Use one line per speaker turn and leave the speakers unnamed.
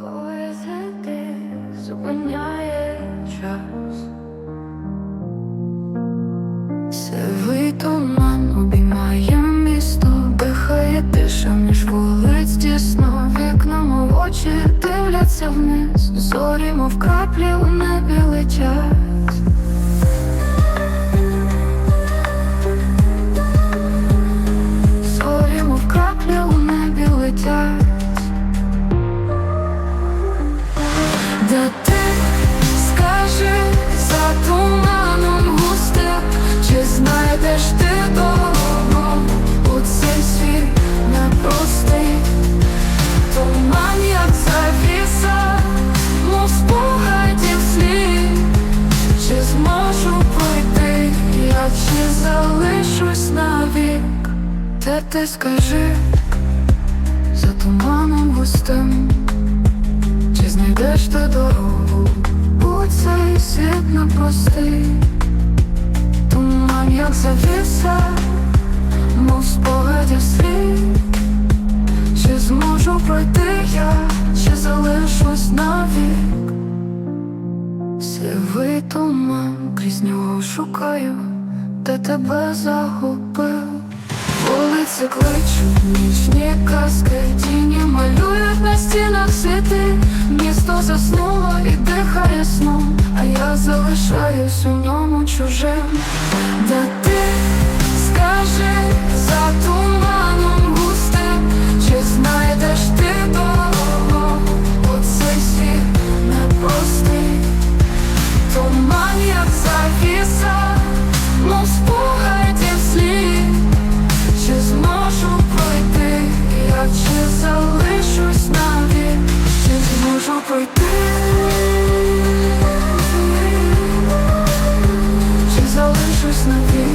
Ховає зайти, зупиняє час. Сивий туман обіймає місто, дихає тиша між вулиць тісно Вікном в очі дивляться вниз, зорі, мов краплі у небі летять. Туманом густим, чи знайдеш ти дорогу у цей світ непростий, туман, як завіса, мов спогадів слід, чи зможу пройти, я чи залишусь навік, де ти скажи? За туманом густим. Світ непростий Туман, як завіса, мов спогадів слід Чи зможу пройти я, чи залишусь навік Сивий туман, крізь нього шукаю, де тебе загубив. Вулиці кличуть, нічні казки, тіні малюють на стінах світи, місто заснуло і дихає сном, залишаюсь у ньому чужим. Де ти скажи my not